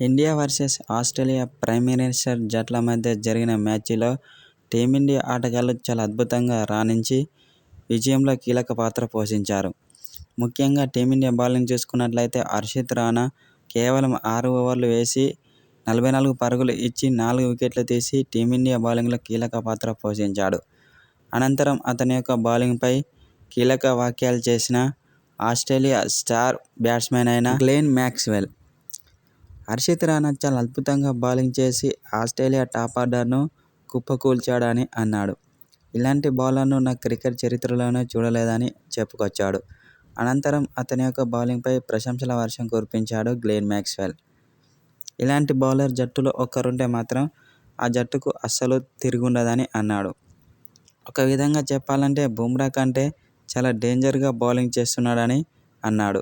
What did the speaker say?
India versus Australia prime minister జట్ల మధ్య జరిగిన మ్యాచ్లో టీమిండియా ఆటగాళ్ళు చాలా అద్భుతంగా రాణించి విజయంలో కీలక పాత్ర పోషించారు. ముఖ్యంగా టీమిండియా బౌలింగ్ చూసుకున్నట్లయితే హర్షిత్ రాణా కేవలం ఆరు ఓవర్లు వేసి నలభై నాలుగు పరుగులు ఇచ్చి నాలుగు వికెట్లు తీసి టీమిండియా బౌలింగ్లో కీలక పాత్ర పోషించాడు. అనంతరం అతని యొక్క బౌలింగ్పై కీలక వ్యాఖ్యలు చేసిన ఆస్ట్రేలియా స్టార్ బ్యాట్స్మెన్ అయిన గ్లేన్ మ్యాక్స్వెల్ హర్షిత్ రాణా చాలా అద్భుతంగా బౌలింగ్ చేసి ఆస్ట్రేలియా టాప్ ఆర్డర్ను కుప్పకూల్చాడని అన్నాడు. ఇలాంటి బౌలర్ను నా క్రికెట్ చరిత్రలోనే చూడలేదని చెప్పుకొచ్చాడు. అనంతరం అతని యొక్క బౌలింగ్పై ప్రశంసల వర్షం కురిపించాడు గ్లేన్ మ్యాక్స్వెల్ ఇలాంటి బౌలర్ జట్టులో ఒక్కరుంటే మాత్రం ఆ జట్టుకు అస్సలు తిరుగుండదని అన్నాడు. ఒక విధంగా చెప్పాలంటే బుమ్రా కంటే చాలా డేంజర్గా బౌలింగ్ చేస్తున్నాడని అన్నాడు.